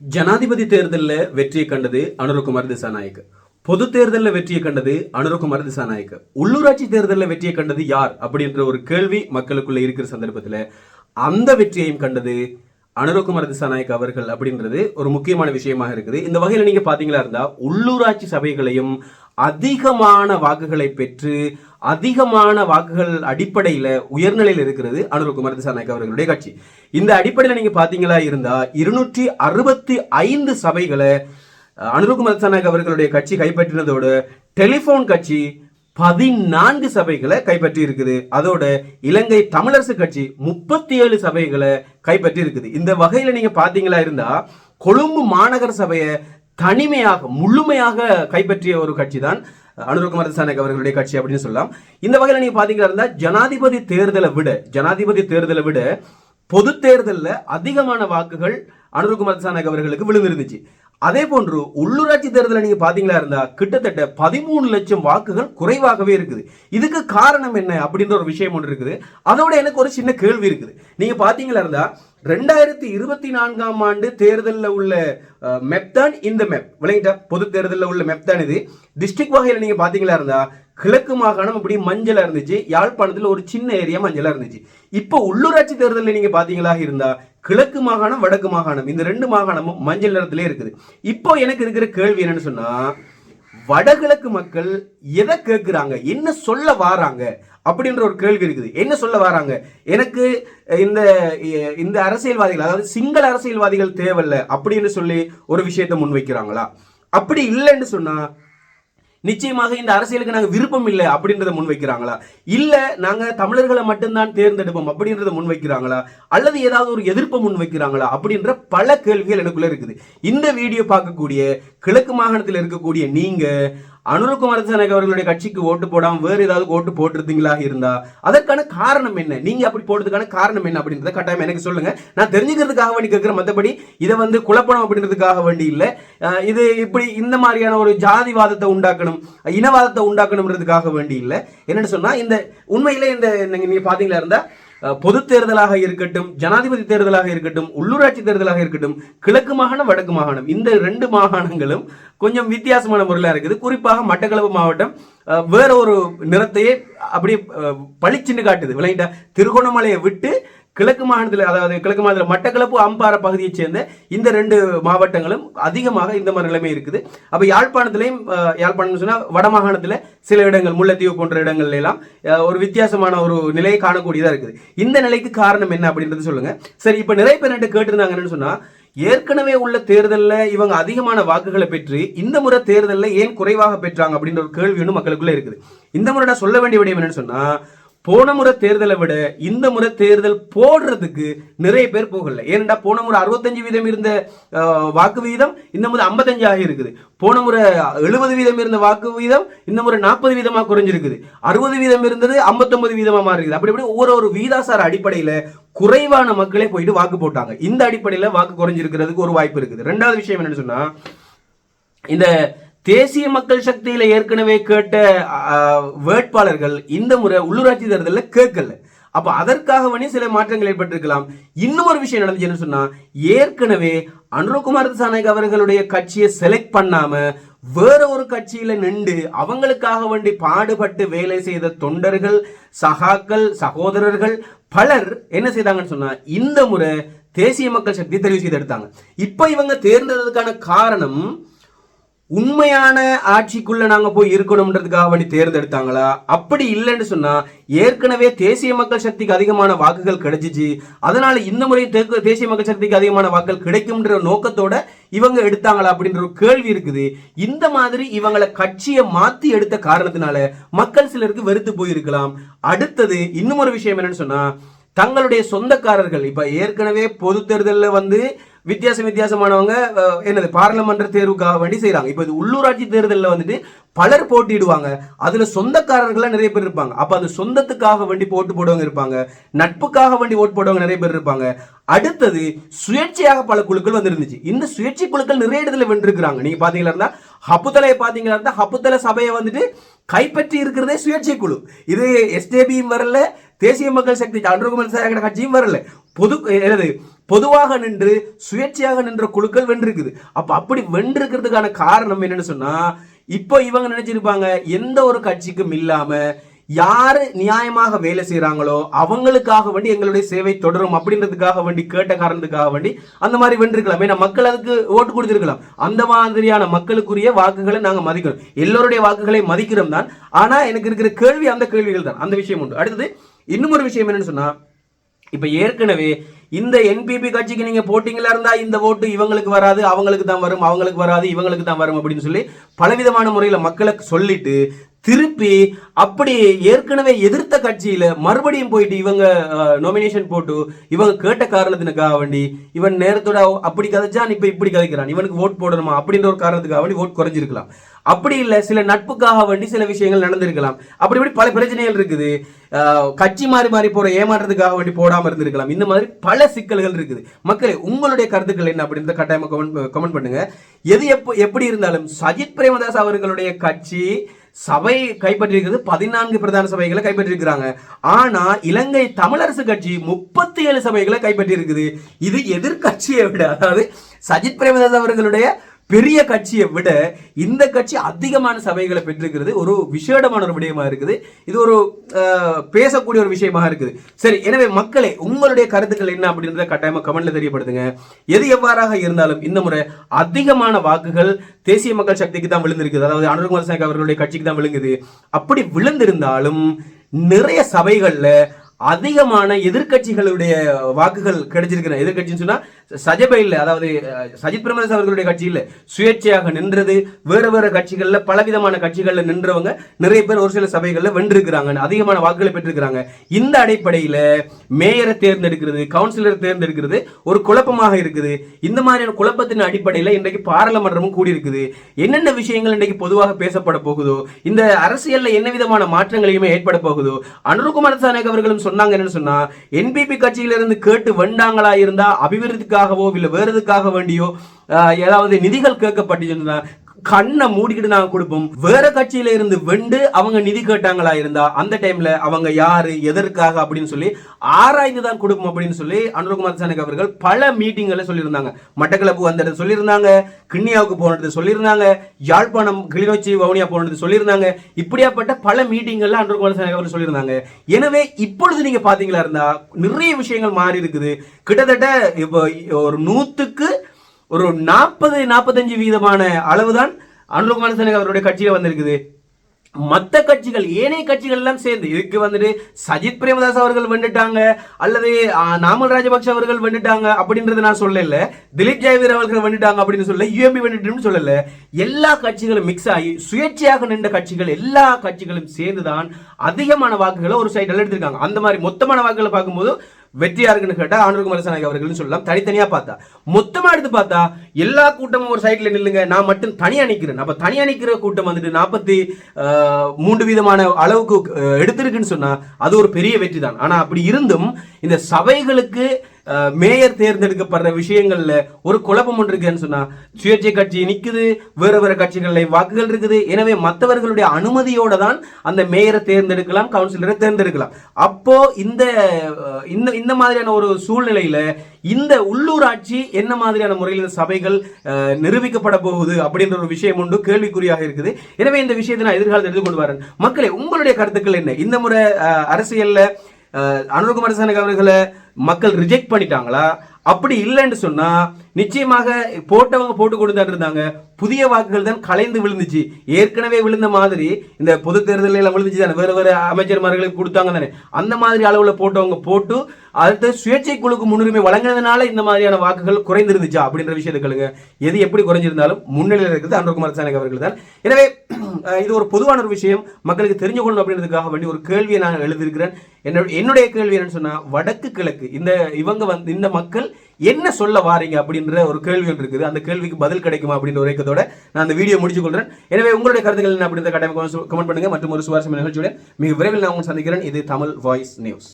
ஜனாதிபதி தேர்தலில் வெற்றியை கண்டது அனுரகுமார் திசாநாயக். பொது தேர்தலில் வெற்றியை கண்டது அனுரகுமார் திசாநாயக். உள்ளூராட்சி தேர்தலில் வெற்றியை கண்டது யார் அப்படின்ற ஒரு கேள்வி மக்களுக்குள்ள இருக்கிற சந்தர்ப்பத்தில் அந்த வெற்றியையும் கண்டது அனுரகுமார் திசாநாயக் அவர்கள் அப்படின்றது ஒரு முக்கியமான விஷயமாக இருக்குது. இந்த வகையில் நீங்க பாத்தீங்களா இருந்தா உள்ளூராட்சி சபைகளையும் அதிகமான வாக்குகளை பெற்று அதிகமான வாக்குகள் அடிப்படையில் உயர்நிலையில் இருக்கிறது அனுரகுமார் திசாநாயக் அவர்களுடைய கட்சி. இந்த அடிப்படையில் நீங்க பாத்தீங்களா இருந்தா இருநூற்றி அறுபத்தி ஐந்து சபைகளை அஹ், அனுரகுமார் திசாநாயக் அவர்களுடைய கட்சி கைப்பற்றினதோடு டெலிபோன் கட்சி பதினான்கு சபைகளை கைப்பற்றி இருக்குது. அதோட இலங்கை தமிழரசு கட்சி முப்பத்தி ஏழு சபைகளை கைப்பற்றி இருக்குது. இந்த வகையில நீங்க பாத்தீங்களா இருந்தா கொழும்பு மாநகர சபையை தனிமையாக முழுமையாக கைப்பற்றிய ஒரு கட்சி தான் அனுரகுமார் திசாநாயக் அவர்களுடைய கட்சி அப்படின்னு சொல்லலாம். இந்த வகையில நீங்க பாத்தீங்களா இருந்தா ஜனாதிபதி தேர்தலை விட ஜனாதிபதி தேர்தலை விட பொது தேர்தலில் அதிகமான வாக்குகள் அனுரகுமார் திசாநாயக் அவர்களுக்கு விழுந்திருந்துச்சு. அதே போன்று உள்ளூராட்சி தேர்தலில் நீங்க பாத்தீங்களா இருந்தா கிட்டத்தட்ட பதிமூணு லட்சம் வாக்குகள் குறைவாகவே இருக்குது. இதுக்கு காரணம் என்ன அப்படின்ற ஒரு விஷயம் ஒன்று இருக்குது. அதோட எனக்கு ஒரு சின்ன கேள்வி இருக்குது. நீங்க பாத்தீங்களா இருந்தா ரெண்டாயிரத்தி இருபத்தி நான்காம் ஆண்டு தேர்தலில் உள்ள மெப் தான் இந்த மெப் விளங்கிட்டா? பொது தேர்தலில் உள்ள மெப் தான் இது. டிஸ்ட்ரிக்ட் வகையில் நீங்க பாத்தீங்களா இருந்தா கிழக்கு மாகாணம் அப்படி மஞ்சளாக இருந்துச்சு. யாழ்ப்பாணத்தில் ஒரு சின்ன ஏரியா மஞ்சளாக இருந்துச்சு. இப்போ உள்ளூராட்சி தேர்தலில் நீங்கள் பார்த்தீங்களா இருந்தால் கிழக்கு மாகாணம் வடக்கு மாகாணம் இந்த ரெண்டு மாகாணமும் மஞ்சள் நிறத்திலே இருக்குது. இப்போ எனக்கு இருக்கிற கேள்வி என்னன்னு சொன்னால் வடகிழக்கு மக்கள் எதை கேட்குறாங்க என்ன சொல்ல வாராங்க? அப்படின்ற ஒரு கேள்வி இருக்குது. என்ன சொல்ல வராங்க? எனக்கு இந்த இந்த அரசியல்வாதிகள் அதாவது சிங்கள அரசியல்வாதிகள் தேவையில்ல அப்படின்னு சொல்லி ஒரு விஷயத்தை முன்வைக்கிறாங்களா? அப்படி இல்லைன்னு சொன்னால் நிச்சயமாக இந்த அரசியலுக்கு நாங்கள் விருப்பம் இல்லை அப்படின்றத முன்வைக்கிறாங்களா? இல்லை நாங்கள் தமிழர்களை மட்டும்தான் தேர்ந்தெடுப்போம் அப்படின்றத முன்வைக்கிறாங்களா? அல்லது ஏதாவது ஒரு எதிர்ப்பை முன்வைக்கிறாங்களா? அப்படின்ற பல கேள்விகள் எனக்குள்ளே இருக்குது. இந்த வீடியோ பார்க்கக்கூடிய கிழக்கு மாகாணத்தில் இருக்கக்கூடிய நீங்க அனுரகுமார் திசாநாயக் அவர்களுடைய கட்சிக்கு ஓட்டு போடாம வேறு ஏதாவது ஓட்டு போட்டிருந்தீங்களா இருந்தா? அதற்கான காரணம் என்ன? நீங்க அப்படி போடுறதுக்கான காரணம் என்ன அப்படின்றத கட்டாயம் எனக்கு சொல்லுங்க. நான் தெரிஞ்சுக்கிறதுக்காக வேண்டி கேட்கிறேன் மற்றபடி இதை வந்து குழப்பணம் அப்படின்றதுக்காக வேண்டி இல்லை. இது இப்படி இந்த மாதிரியான ஒரு ஜாதிவாதத்தை உண்டாக்கணும் இனவாதத்தை உண்டாக்கணும்ன்றதுக்காக வேண்டி இல்லை. என்னன்னு சொன்னா இந்த உண்மையிலே இந்த நீங்க பார்த்தீங்களா பாத்தீங்களா இருந்தா பொது தேர்தலாக இருக்கட்டும் ஜனாதிபதி தேர்தலாக இருக்கட்டும் உள்ளூராட்சி தேர்தலாக இருக்கட்டும் கிழக்கு மாகாணம் வடக்கு மாகாணம். இந்த ரெண்டு மாகாணங்களும் கொஞ்சம் வித்தியாசமான முறையில் இருக்குது. குறிப்பாக மட்டக்களப்பு மாவட்டம் வேற ஒரு நிறத்தையே அப்படியே பளிச்சுன்னு காட்டுது. விளையிட்டா திருகோணமலையை விட்டு கிழக்கு மாநிலத்தில் அதாவது கிழக்கு மாநிலத்தில் மட்டக்களப்பு அம்பாறை பகுதியைச் சேர்ந்த இந்த ரெண்டு மாவட்டங்களும் அதிகமாக இந்த மாதிரி நிலைமை இருக்குது. அப்போ யாழ்ப்பாணத்திலையும் யாழ்ப்பாணம்னு யாழ்ப்பாணம் சொன்னால் வடமாகாணத்தில் சில இடங்கள் முல்லைத்தீவு போன்ற இடங்கள்ல எல்லாம் ஒரு வித்தியாசமான ஒரு நிலையை காணக்கூடியதாக இருக்குது. இந்த நிலைக்கு காரணம் என்ன அப்படின்றது சொல்லுங்க. சரி இப்போ நிறைய பேர் என்கிட்ட கேட்டிருந்தாங்கன்னு சொன்னால் ஏற்கனவே உள்ள தேர்தலில் இவங்க அதிகமான வாக்குகளை பெற்று இந்த முறை தேர்தலில் ஏன் குறைவாக பெற்றாங்க அப்படின்ற ஒரு கேள்வி ஒன்று மக்களுக்குள்ளே இருக்குது. இந்த முறை நான் சொல்ல வேண்டிய விடயம் என்னன்னு சொன்னால் போன முறை தேர்தலை விட இந்த முறை தேர்தல் போடுறதுக்கு நிறைய பேர் போகல. ஏன்டா போன முறை அறுபத்தஞ்சு வீதம் இருந்த வாக்கு வீதம் இந்த முறை 55 ஆகி இருக்குது. போன முறை எழுபது வீதம் இருந்த வாக்கு வீதம் இந்த முறை நாற்பது வீதமாக குறைஞ்சிருக்குது. அறுபது வீதம் இருந்தது 59 வீதமா மாறி இருக்குது அப்படி இப்படி ஒவ்வொரு ஒரு வீதாசார அடிப்படையில் குறைவான மக்களே போயிட்டு வாக்கு போட்டாங்க. இந்த அடிப்படையில் வாக்கு குறைஞ்சிருக்கிறதுக்கு ஒரு வாய்ப்பு இருக்குது. ரெண்டாவது விஷயம் என்னன்னு சொன்னால் இந்த தேசிய மக்கள் சக்தியில ஏற்கனவே கேட்ட வேட்பாளர்கள் இந்த முறை உள்ளூராட்சி தேர்தலில் கேட்கல. அப்ப அதற்காக வேணி சில மாற்றங்கள் ஏற்பட்டிருக்கலாம். இன்னும் ஒரு விஷயம் நடந்துச்சுன்னு சொன்னா ஏற்கனவே அனுரகுமார் திசாநாயக் அவர்களுடைய கட்சியை செலக்ட் பண்ணாம வேற ஒரு கட்சியில நின்று அவங்களுக்காக வேண்டி பாடுபட்டு வேலை செய்த தொண்டர்கள் சகாக்கள் சகோதரர்கள் பலர் என்ன செய்தாங்கன்னு சொன்னா இந்த முறை தேசிய மக்கள் சக்தி தெரிவு செய்து எடுத்தாங்க. இப்ப இவங்க தேர்ந்ததுக்கான காரணம் உண்மையான ஆட்சிக்குள்ள நாங்க போய் இருக்கணும்ன்றதுக்காக வேண்டி தேர்ந்தெடுத்தாங்களா? அப்படி இல்லைன்னு சொன்னா ஏற்கனவே தேசிய மக்கள் சக்திக்கு அதிகமான வாக்குகள் கிடைச்சிச்சு. அதனால இந்த முறை தேசிய மக்கள் சக்திக்கு அதிகமான வாக்குகள் கிடைக்கும்ன்ற நோக்கத்தோட இவங்க எடுத்தாங்களா அப்படின்ற ஒரு கேள்வி இருக்குது. இந்த மாதிரி இவங்களை கட்சியை மாத்தி எடுத்த காரணத்தினால மக்கள் சிலருக்கு வெறுத்து போயிருக்கலாம். அடுத்தது இன்னும் ஒரு விஷயம் என்னன்னு சொன்னா தங்களுடைய சொந்தக்காரர்கள் இப்ப ஏற்கனவே பொது தேர்தலில் வந்து வித்தியாசம் வித்தியாசமானவங்க என்னது பாராளுமன்ற தேர்வுக்காக வேண்டி செய்கிறாங்க இப்போ இது உள்ளூராட்சி தேர்தலில் வந்துட்டு பலர் போட்டிடுவாங்க அதுல சொந்தக்காரர்கள்லாம் நிறைய பேர் இருப்பாங்க. அப்ப அந்த சொந்தத்துக்காக வேண்டி போட்டு போடுவங்க இருப்பாங்க. நட்புக்காக வேண்டி ஓட்டு போடுவங்க நிறைய பேர் இருப்பாங்க. அடுத்தது சுயேட்சையாக பல குழுக்கள் வந்துருந்துச்சு. இந்த சுயேட்சை குழுக்கள் நிறைய இடத்துல வென்றிருக்கிறாங்க. நீங்க பாத்தீங்களா இருந்தா ஹப்புத்தலையை பாத்தீங்களா இருந்தா ஹப்புத்தலை சபையை வந்துட்டு கைப்பற்றி இருக்கிறதே சுயேட்சை குழு. இது எஸ்டேபியும் வரல தேசிய மக்கள் சக்தி அனுகுமார் திசாநாயக கட்சியும் வரல. பொது எனது பொதுவாக நின்று சுயேட்சையாக நின்ற குழுக்கள் வென்றிருக்குது. அப்போ அப்படி வென்றிருக்கிறதுக்கான காரணம் என்னன்னு சொன்னா இப்போ இவங்க நினைச்சிருப்பாங்க எந்த ஒரு கட்சிக்கும் இல்லாம யாரு நியாயமாக வேலை செய்கிறாங்களோ அவங்களுக்காக வேண்டி எங்களுடைய சேவை தொடரும் அப்படின்றதுக்காக வேண்டி கேட்ட காரணத்துக்காக வேண்டி அந்த மாதிரி வென்றிருக்கலாம். ஏன்னா மக்கள் அதுக்கு ஓட்டு கொடுத்துருக்கலாம். அந்த மாதிரியான மக்களுக்குரிய வாக்குகளை நாங்கள் மதிக்கிறோம். எல்லோருடைய வாக்குகளை மதிக்கிறோம் தான். ஆனால் எனக்கு இருக்கிற கேள்வி அந்த கேள்விகள் தான். அந்த விஷயம் உண்டு. அடுத்தது இன்னும் ஒரு விஷயம் என்னன்னு சொன்னா இப்ப ஏற்கனவே இந்த என்பிபி கட்சிக்கு நீங்க போட்டிங்களா இருந்தா இந்த ஓட்டு இவங்களுக்கு வராது அவங்களுக்கு தான் வரும் அவங்களுக்கு வராது இவங்களுக்கு தான் வரும் அப்படின்னு சொல்லி பலவிதமான முறையில மக்களுக்கு சொல்லிட்டு திருப்பி அப்படி ஏற்கனவே எதிர்த்த கட்சியில மறுபடியும் போயிட்டு இவங்க நோமினேஷன் போட்டு இவங்க கேட்ட காரணத்தினுக்காக வேண்டி இவன் நேரத்தோட அப்படி கதைச்சான் இப்ப இப்படி கதைக்கிறான். இவனுக்கு ஓட் போடணுமா? அப்படின்ற ஒரு காரணத்துக்காக வேண்டி ஓட் குறைஞ்சிருக்கலாம். அப்படி இல்லை சில நட்புக்காக வேண்டி சில விஷயங்கள் நடந்திருக்கலாம். அப்படி இப்படி பல பிரச்சனைகள் இருக்குது. கட்சி மாறி மாறி போற ஏமாற்றத்துக்காக வேண்டி போடாம இருந்திருக்கலாம். இந்த மாதிரி பல சிக்கல்கள் இருக்குது. மக்களே உங்களுடைய கருத்துக்கள் என்ன அப்படின்றத கட்டாயமா கமெண்ட் கமெண்ட் பண்ணுங்க. எது எப்போ எப்படி இருந்தாலும் சஜித் பிரேமதாஸ் அவர்களுடைய கட்சி சபை கைப்பற்றியிருக்கிறது. பதினான்கு பிரதான சபைகளை கைப்பற்றியிருக்கிறாங்க. ஆனா இலங்கை தமிழரசு கட்சி முப்பத்தி ஏழு சபைகளை கைப்பற்றியிருக்குது. இது எதிர்க்கட்சியை விட அதாவது சஜித் பிரேமதாஸ் அவர்களுடைய பெரிய கட்சியை விட இந்த கட்சி அதிகமான சபைகளை பெற்றிருக்கிறது. ஒரு விசேடமான ஒரு விடயமா இருக்குது. இது ஒரு பேசக்கூடிய ஒரு விஷயமாக இருக்குது. சரி எனவே மக்களே உங்களுடைய கருத்துக்கள் என்ன அப்படின்றத கட்டாயமாக கமெண்ட்ல தெரியப்படுத்துங்க. எது எவ்வாறாக இருந்தாலும் இந்த முறை அதிகமான வாக்குகள் தேசிய மக்கள் சக்திக்கு தான் விழுந்திருக்குது. அதாவது அனுர்குமார் சாக் அவர்களுடைய கட்சிக்கு தான் விழுங்குது. அப்படி விழுந்திருந்தாலும் நிறைய சபைகளில் அதிகமான எதிர்க்கட்சிகளுடைய வாக்குகள் கிடைச்சிருக்கிற எதிர்க்கட்சின்னு சொன்னா சஜபையில் அதாவது சஜித் பிரமதாஸ் அவர்களுடைய கட்சியில் சுயேட்சையாக நின்றது வேறு வேறு கட்சிகள்ல பலவிதமான கட்சிகள்ல நின்றவங்க நிறைய பேர் ஒரு சில சபைகள்ல வென்றிருக்கிறாங்க அதிகமான வாக்குகளை பெற்றிருக்கிறாங்க. இந்த அடிப்படையில மேயரை தேர்ந்தெடுக்கிறது கவுன்சிலரை தேர்ந்தெடுக்கிறது ஒரு குழப்பமாக இருக்குது. இந்த மாதிரியான குழப்பத்தின் அடிப்படையில் இன்றைக்கு பாராளுமன்றமும் கூடியிருக்குது. என்னென்ன விஷயங்கள் இன்றைக்கு பொதுவாக பேசப்பட போகுதோ இந்த அரசியலில் என்ன விதமான மாற்றங்களையுமே ஏற்பட போகுதோ அனுருகுமார் சானக் அவர்களும் சொன்னாங்க என்னன்னு சொன்னா என்பிபி கட்சியிலிருந்து கேட்டு வெண்டாங்களா இருந்தா அபிவிருத்திக்காகவோ இல்லை வேறு எதுக்காக வேண்டியோ ஏதாவது நிதிகள் கேட்கப்பட்டுச்சுன்னா கண்ணை மூடிக்கிட்டு நாங்க கொடுப்போம். வேற கட்சியில இருந்து வெண்டு அவங்க நிதி கேட்டாங்களா இருந்தா அந்த டைம்ல அவங்க யாரு எதற்காக அப்படின்னு சொல்லி ஆராய்ந்து தான் கொடுப்போம் அப்படின்னு சொல்லி அனுரகுமார் சானக் அவர்கள் பல மீட்டிங்ல சொல்லியிருந்தாங்க. மட்டக்களப்பு வந்தது சொல்லியிருந்தாங்க கிண்ணியாவுக்கு போனது சொல்லியிருந்தாங்க யாழ்ப்பாணம் கிளிநொச்சி வவுனியா போனது சொல்லியிருந்தாங்க. இப்படியாப்பட்ட பல மீட்டிங்கள்ல அனுரகுமார் சானக் அவர்கள் சொல்லியிருந்தாங்க. எனவே இப்பொழுது நீங்க பாத்தீங்களா இருந்தா நிறைய விஷயங்கள் மாறி இருக்குது. கிட்டத்தட்ட இப்போ ஒரு நூத்துக்கு ஒரு நாற்பது நாற்பத்தஞ்சு வீதமான அளவுதான் அனுலகுமார சேனக அவருடைய கட்சியில வந்திருக்குது. மற்ற கட்சிகள் ஏனைய கட்சிகள் எல்லாம் சேர்ந்து இதுக்கு வந்துட்டு சஜித் பிரேமதாஸ் அவர்கள் வெண்டுட்டாங்க அல்லது நாமல் ராஜபக்ஷ அவர்கள் வெண்டுட்டாங்க அப்படின்றத நான் சொல்லல. திலீப் ஜெயவீர் அவர்கள் வெண்டுட்டாங்க அப்படின்னு சொல்லல. யூஎம்பி வெண்டுட்டுன்னு சொல்லல. எல்லா கட்சிகளும் மிக்ஸ் ஆகி சுயேட்சையாக நின்ற கட்சிகள் எல்லா கட்சிகளும் சேர்ந்துதான் அதிகமான வாக்குகளை ஒரு சைடில் எடுத்திருக்காங்க. அந்த மாதிரி மொத்தமான வாக்குகளை பார்க்கும்போது வெற்றி இருக்குன்னு கேட்டா ஆனூர் நாயக் அவர்கள்னு சொல்லலாம். தனித்தனியா பார்த்தா. மொத்தமா எடுத்து பார்த்தா எல்லா கூட்டமும் ஒரு சைட்டில் நில்லுங்க நான் மட்டும் தனியா நிக்கிறேன். அப்ப தனியா நிக்கிற கூட்டம் வந்துட்டு நாற்பத்தி மூன்று விதமான அளவுக்கு எடுத்திருக்குன்னு சொன்னா அது ஒரு பெரிய வெற்றி தான். ஆனா அப்படி இருந்தும் இந்த சபைகளுக்கு மேயர் தேர்ந்தெடுக்கப்படுற விஷயங்கள்ல ஒரு குழப்பம் ஒன்று இருக்குன்னு சொன்னா சுயேட்சை கட்சி நிக்குது வேறு வேறு கட்சிகளில் வாக்குகள் இருக்குது. எனவே மற்றவர்களுடைய அனுமதியோட தான் அந்த மேயரை தேர்ந்தெடுக்கலாம் கவுன்சிலரை தேர்ந்தெடுக்கலாம். அப்போ இந்த இந்த இந்த மாதிரியான ஒரு சூழ்நிலையில இந்த உள்ளூராட்சி என்ன மாதிரியான முறையில் இந்த சபைகள் நிரூபிக்கப்பட போகுது அப்படின்ற ஒரு விஷயம் உண்டு கேள்விக்குறியாக இருக்குது. எனவே இந்த விஷயத்தை நான் எதிர்காலத்தில் எடுத்துக்கொண்டு வரேன். மக்களே உங்களுடைய கருத்துக்கள் என்ன? இந்த முறை அரசியலில் அரசியல்ல அனுர்குமார் சானக் அவர்களை மக்கள் ரிஜெக்ட் பண்ணிட்டாங்களா? அப்படி இல்லைன்னு சொன்னால் நிச்சயமாக போட்டவங்க போட்டு கொடுத்தாட்டு இருந்தாங்க புதிய வாக்குகள் தான் கலைந்து விழுந்துச்சு. ஏற்கனவே விழுந்த மாதிரி இந்த பொது தேர்தலில் எல்லாம் விழுந்துச்சு தானே. வேறு வேறு அமைச்சர்மார்களுக்கு கொடுத்தாங்க தானே. அந்த மாதிரி அளவில் போட்டவங்க போட்டு அடுத்த சுயேட்சை குழுக்கு முன்னுரிமை வழங்கினதுனால இந்த மாதிரியான வாக்குகள் குறைந்திருந்துச்சா அப்படின்ற விஷயத்தை கேளுங்க. எது எப்படி குறைஞ்சிருந்தாலும் முன்னிலையில் இருக்குது அனுர்குமார் சானக் அவர்கள் தான். எனவே இது ஒரு பொதுவான ஒரு விஷயம். மக்களுக்கு தெரிஞ்சு கொள்ளணும் அப்படின்றதுக்காக வேண்டி ஒரு கேள்வியை நான் எழுதியிருக்கிறேன். என்னோட என்னுடைய கேள்வி என்னன்னு சொன்னால் வடக்கு கிழக்கு இந்த இவங்க வந்து இந்த மக்கள் என்ன சொல்ல வாரீங்க அப்படின்ற ஒரு கேள்வி ஒன்று இருக்குது. அந்த கேள்விக்கு பதில் கிடைக்குமா அப்படின்ற ஒரு இயக்கத்தோட நான் அந்த வீடியோ முடிச்சு கொள்றேன் எனவே உங்களுடைய கருத்துக்கள் என்ன அப்படின்ற கட்டாயம் கமெண்ட் பண்ணுங்க. மற்றும் ஒரு சுவாரஸ்யமான நிகழ்ச்சியுடன் மிக விரைவில் நான் உங்களை சந்திக்கிறேன். இது தமிழ் வாய்ஸ் நியூஸ்